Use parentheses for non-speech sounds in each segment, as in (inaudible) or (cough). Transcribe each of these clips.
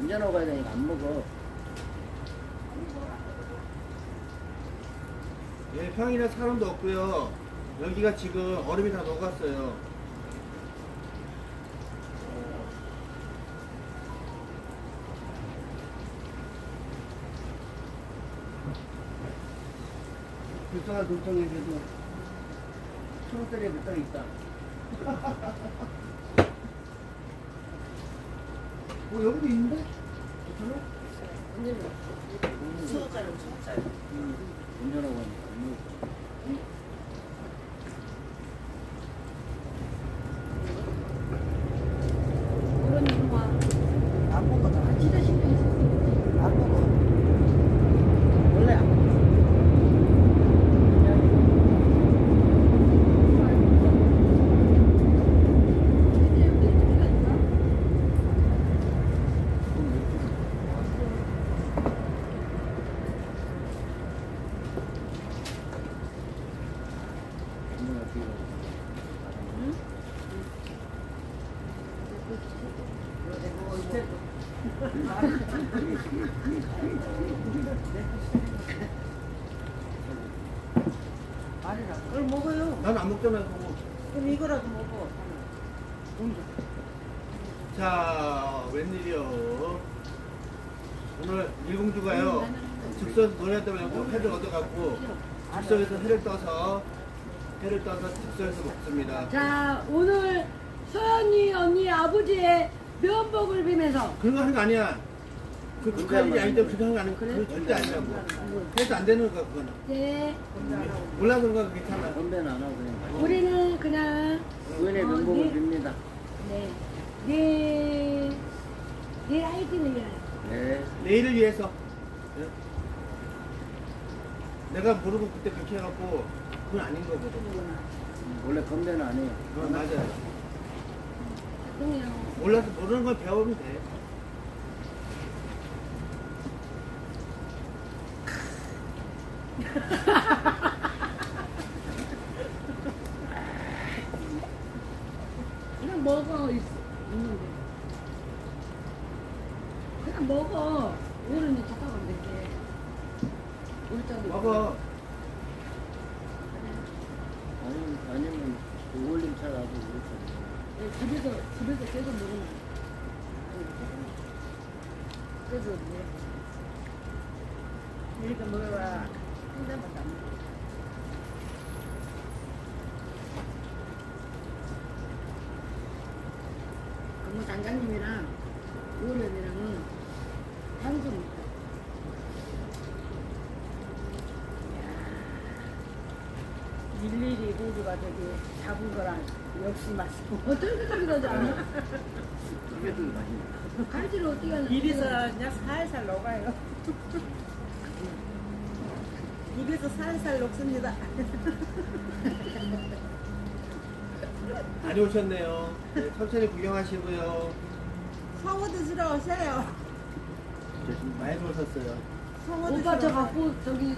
운전하고 가야 되니까 안 먹어. 예, 평일에 사람도 없고요. 여기가 지금 얼음이 다 녹았어요. 불쌍한 동창에서도 초록다리에 몇달 있다. (laughs) 어, 여기도 있는데? 수호자는 수호자요. 운전하고 가니까 안 먹어. 그런 영화 안 먹거든. 아, 진짜 신경 있었어. 안 먹어. 원래 안 먹어. 말이라. 그걸 먹어요. 난 안 먹잖아, 그거. 그럼 이거라도 먹어. 자, 웬일이요. 오늘 일공주가요. 즉석 노래 때문에 회를 얻어갖고 즉석에서 회를 떠서 회를 떠서 즉석에서 먹습니다. 자, 오늘 소연이 언니 아버지의 면복을 비면서 그런 거 하는 거 아니야. 그 극한 일이 아닌데 그렇게 하는 거 아니야. 그건 절대 아니라고. 그래서 안 되는 거야, 그거는. 네, 몰라서 그런 거 괜찮아. 건배는 안 하고 그냥. 우리는 그냥 의원의 어, 명복을 네. 빕니다. 네, 네, 네 아이들을 위하여. 네. 내일을 위해서. 예? 내가 모르고 그때 그렇게 해갖고 그건 아닌 거거든. 원래 건배는 안 해요. 그건 맞아요. 그냥 몰라서 모르는 걸 배우면 돼. 그냥 먹어 있, 있는데 그냥 먹어 어른이 착각하면 될게 울자도 먹어. 아니면, 아니면 그 올림 그렇죠. 네, 집에서 집에서 계속 먹으면 그래서 네. 이렇게 먹어라 한 잔밖에 안 먹어 근무 단장님이랑 의원님이랑은 한숨 일일이 모두가 저기 잡은 거랑 역시 맛있고 어떻게 그렇게 하지 않아? 그게 더 맛있네. 갈지를 어떻게 하냐 입에서 그냥 살살 녹아요. (laughs) 입에서 살살 녹습니다. 많이 (laughs) 오셨네요. 네, 천천히 구경하시고요. 성우 드시러 오세요. 많이 오셨어요. 성우 오빠 저 드시러 갖고 저기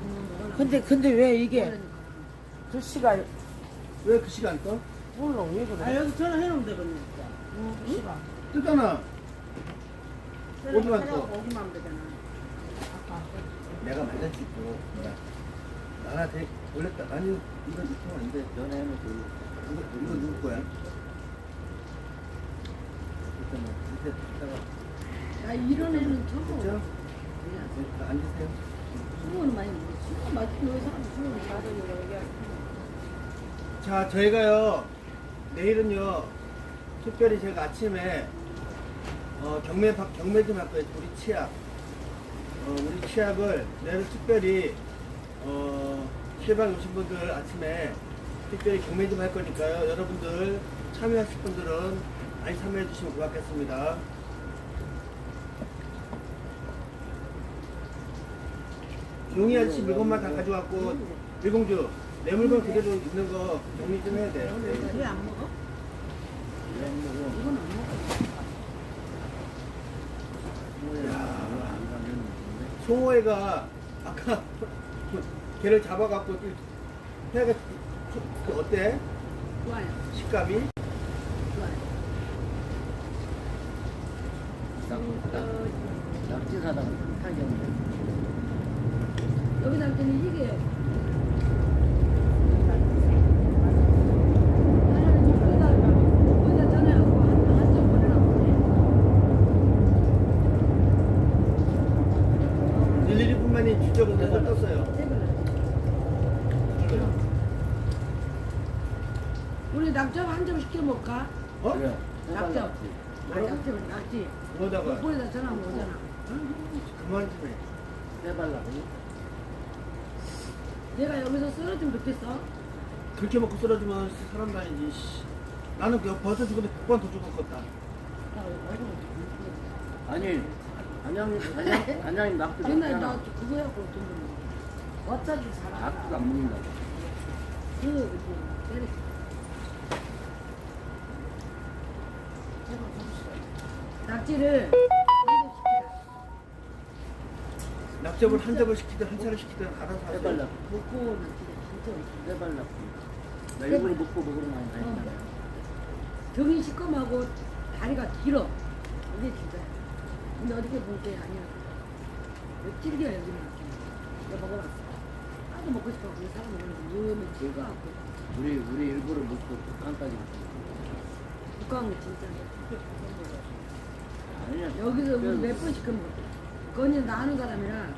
그러면 먹으라고. 근데 근데 왜 이게. 글씨가 왜 그 시간 떠? 몰라 왜 그래? 아 여기 전화해놓으면 되거든요. 글씨가. 뜨잖아. 어디 갔어? 오기만 하면 되잖아. 내가 만났지 또. 뭐야. 나한테 원래 딱 아니 이거 좀 안돼. 전화해놓고 이거 이거 누구 거야? 잠깐만. 밑에 있다가 나 이런 애는 그죠? 그냥 네, 앉으세요. 수고는 많이 먹어 수고 맞지 왜 사람 수고는 맞아요 여기. 자, 저희가요, 내일은요, 특별히 제가 아침에, 어, 경매, 박- 경매 좀 할 거예요. 우리 치약. 어, 우리 치약을 내일 특별히, 어, 실방 오신 분들 아침에 특별히 경매 좀 할 거니까요. 여러분들 참여하실 분들은 많이 참여해 주시면 고맙겠습니다. 용희 아저씨 물건만 다 가져왔고, 일공주, 내 물건 그대로 있는 거 정리 좀 해야 돼요. 네. 왜안 먹어? 이건 안 먹어 되는데. 송호애가 아까 걔를 잡아갖고 해가 그 어때? 좋아요 식감이? 좋아요 낙지 사다가 타겠는데. 여기 남편이 이게요. 거기다 전화하고 한한점 보내라고 일일이 뿐만이 주적은 내가 떴어요. 우리 낙점 한 점 시켜 먹을까? 어? 그래. 낙점. 아, 낙점 낙지. 뭐다가 거기다 전화하면 오잖아. 그만 좀 해. 빼발라고. 내가 여기서 쓰러지면 좋겠어. 그렇게 먹고 쓰러지면 사람 다니지. 씨. 나는 그 벌써 죽었는데 100번 더 죽었겠다. 아니, 단장님, 단장, 단장님 낙지 (laughs) 맨날 먹잖아. 나 그거 해갖고 돈 벌어. 어차피 살아. 낙지도 안 먹는다고. 그, 그, 때려. 낙지를 낙접을 한 접을 시키든 한 차를 시키든 알아서 하세요. 빼발라. 먹고 낙지를 진짜. 빼발라. 나 일부러 먹고 먹으러 많이 다녔다. 등이 시꺼매고 다리가 길어. 이게 진짜야. 근데 어떻게 볼게 아니야. 찔겨 여기는. 내가 먹어봤어. 나도 먹고 싶어. 그 사람 먹는데 너무 찔거갖고. 우리, 우리 일부러 먹고 북한까지 갔어. 두꺼운 거 진짜. 아니야. 여기서 우리 그래서 몇 번씩 그 먹어. 그건 나 아는 사람이라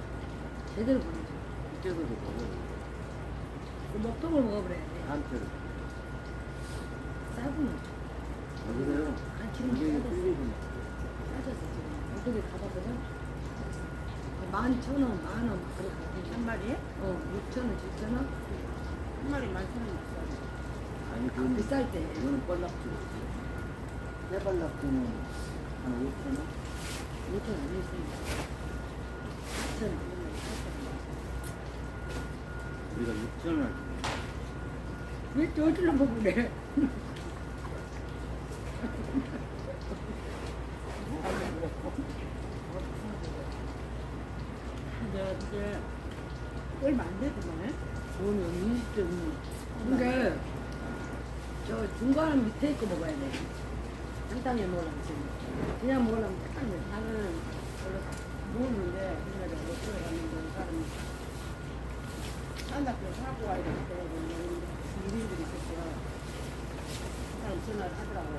제대로 보내줘. 그때도 먹고, 그 먹통을 먹어버려야 돼. 한테를. 싸구는 왜 그래요? 아, 지금 이게 싸졌어. 싸졌어 지금. 어떻게 가봤거든? 만천 원, 만 원. 한 마리에? 어, 육천 원, 칠천 원? 한 마리 만천 원 비싸. 아니, 그건 비쌀 때. 이거는 뻘낙지. 빼발낙지는 한 5천 원? 오천 원 있으니까. 사천 원. 우리가 6천 원. 왜 저질러 먹고 그래? 내가 그때 얼마 안 되더만. 오늘 20점. 근데 저 중간은 밑에 있고 먹어야 돼. 먹으려면 지금. 그냥 딱 돼. 나는 원래 모르는데 옛날에 못 들어갔는데 사람이 산낙지 사고 와야 될때 일인들이 있었어. 그 사람 전화를 하더라고.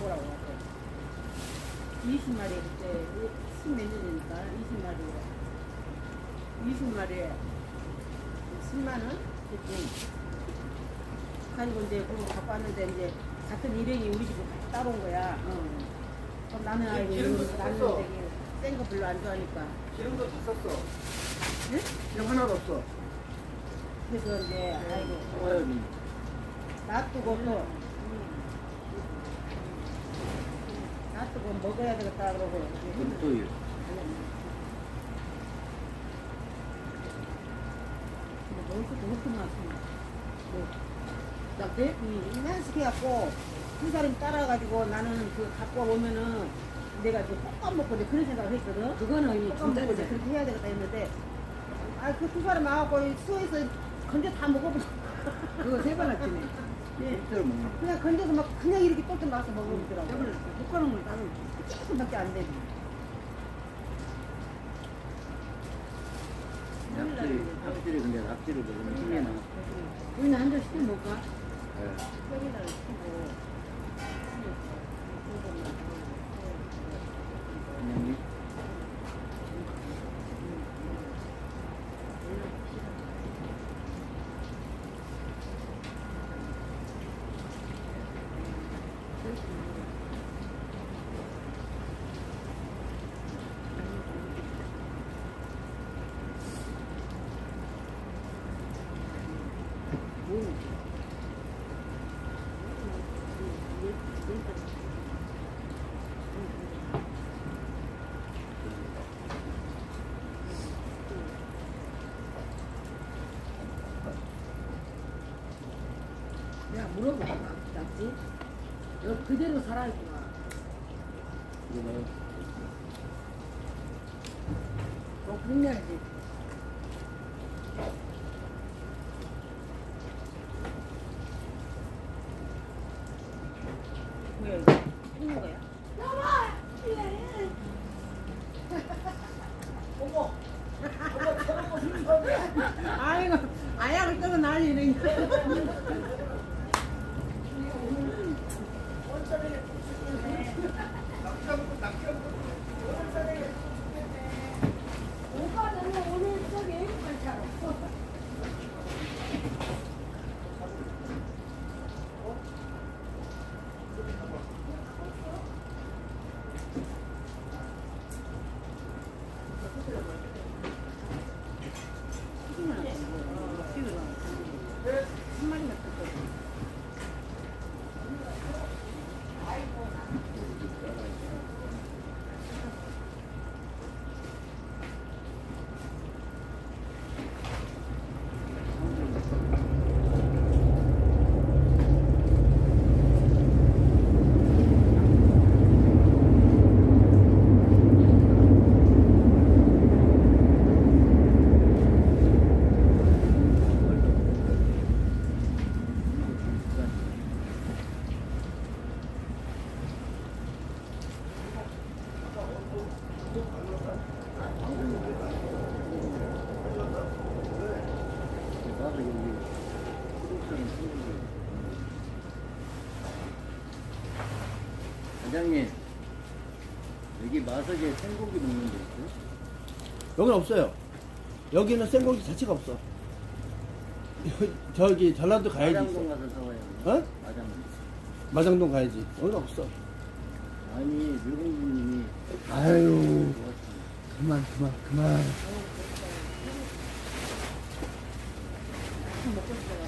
뭐라고 하고. 20마리 그때 십몇 년이니까 20마리 20마리에 10만 원? 그랬지. 가지고 이제 그거 갖고 왔는데 이제 같은 일행이 우리 집에 따라온 거야. 어. 그럼 나는 알고 기름도 나는 샀어. 되게 센 거 별로 안 좋아하니까. 기름도 다 썼어. 네? 기름 하나도 없어. 그래서 이제 아이고 소화염이. 놔두고 또 놔두고 먹어야 되겠다 그러고 금토일. 먹을 것도 그렇게 많습니 다. 뭐, 낙지? 이만씩 해갖고 한 사람이 따라가지고 나는 그 갖고 오면은 내가 이제 볶아 먹고 이제 그런 생각을 했거든. 그거는 이 볶아 먹고 이제 중짜리잖아. 그렇게 해야 되겠다 했는데 아그두 사람 와갖고 수에서 건져 다 먹어보고 그거 세번 낙지네. (laughs) 예. 실제로 먹는 거. 그냥 건져서 막 그냥 이렇게 똘똘 말아서 먹어보더라고. 세번 낙지. 볶아놓은 걸 따로. 조금밖에 안 되지. 낙지, 낙지를 근데 낙지를 먹으면 힘이 나. 우리는 한잔 시켜 먹을까? 예. 여기다 치고 그냥 내가 물어볼까? 낙지? 여기 그대로 살아있구나. 이거 어, 그래야지. 뭐야 이거? 찍는 거야? 오빠는 오늘 저기 애국만 차로. 한 마리만 뜯어. 나도 여기 수록처럼 생기고. 사장님, 여기 마석에 생고기 먹는 데 있어요? 여기는 없어요. 여기는 생고기 자체가 없어. 여기- (laughs) 저기 전라도 가야지. 마장동. 가서 사와요. 어? 마장동. 마장동 가야지. 여기는 없어. 아니, 늙은님이 아유, 그만, 그만, 그만. 여기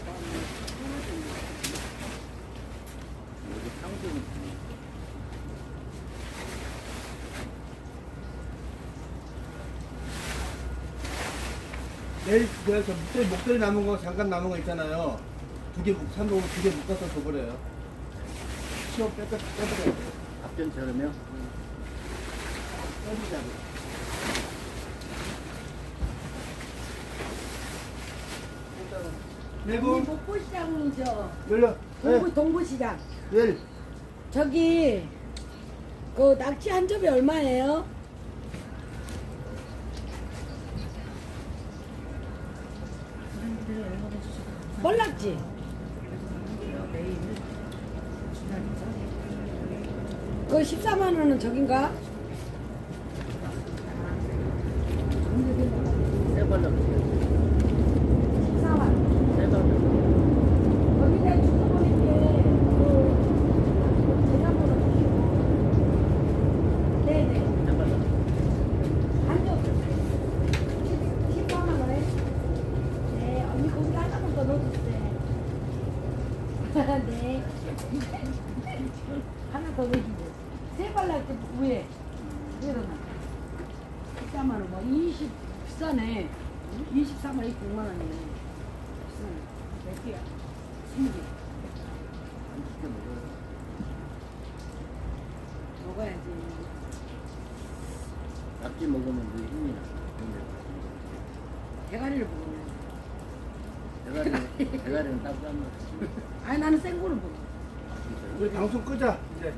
내일 내가 저 목도리, 목도리 남은 거 잠깐 남은 거 있잖아요. 두 개 산동으로 두 개 묶어서 줘버려요. 시험 돼. 밥전처럼요? 빼주자고. 우리 내부 목포시장이죠. 열려. 동부, 동부시장. 열. 저기 그 낙지 한 접이 얼마예요? 몰락지. 그 14만 원은 저긴가? 세발락 14만 원. 세발락 거기다 주소보낼게. 그 계산번호 주시고. 네네. 세발락 한 접. 14만 원에. 네, 언니 거기다 하나만 더 넣어주세요. 네. 하나 더 넣어주세요. 세 발락 위에. 위에다 놔. 14만 원, 뭐 20, 비싸네. 24만 원, 600만 원이네. 비싸네. 몇 개야? 20개. 안 시켜 먹어요 먹어야지. 낙지 먹으면 그 힘이 나 대가리를 먹으면. 대가리는, (laughs) 대가리는 따뜻한 맛 (laughs) 아니, 나는 생고를 먹어. 우리 방송 끄자 이제.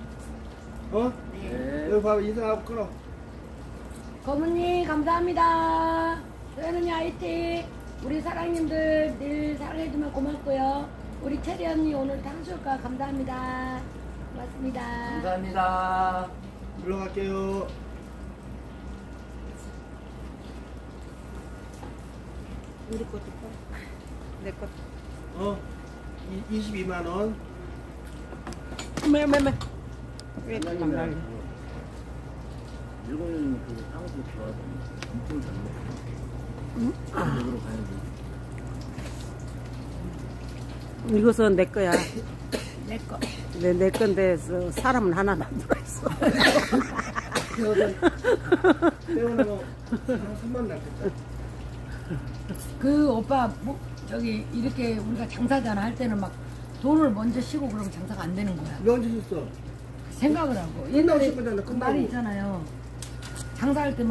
어? 네. 여기 봐봐 인사하고 끊어. 거문님, 감사합니다. 소연언니 화이팅. 우리 사랑님들 늘 사랑해주면 고맙고요. 우리 체리 언니 오늘 탕수육과 감사합니다. 고맙습니다. 감사합니다. 물러갈게요. 우리 것도 꺼. 내 것도. 어? 이, 22만 원. 매 매 매. 왜 이렇게 사장님이랑 난리? 그그 탕수육 좋아하던데 엄청 잘 먹어 먹으러 가야지 이것은 내 거야. 내 거. 내, 내 건데 서- 사람은 하나도 안 들어있어. 떼어내면 한 3만 남겠다. 그 오빠, 뭐, 저기, 이렇게 우리가 장사잖아. 할 때는 막 돈을 먼저 쉬고 그러면 장사가 안 되는 거야. 너 언제 줬어? 생각을 하고. 끝나고 옛날에 싶은 그 끝나고. 말이 있잖아요. 장사할 때 막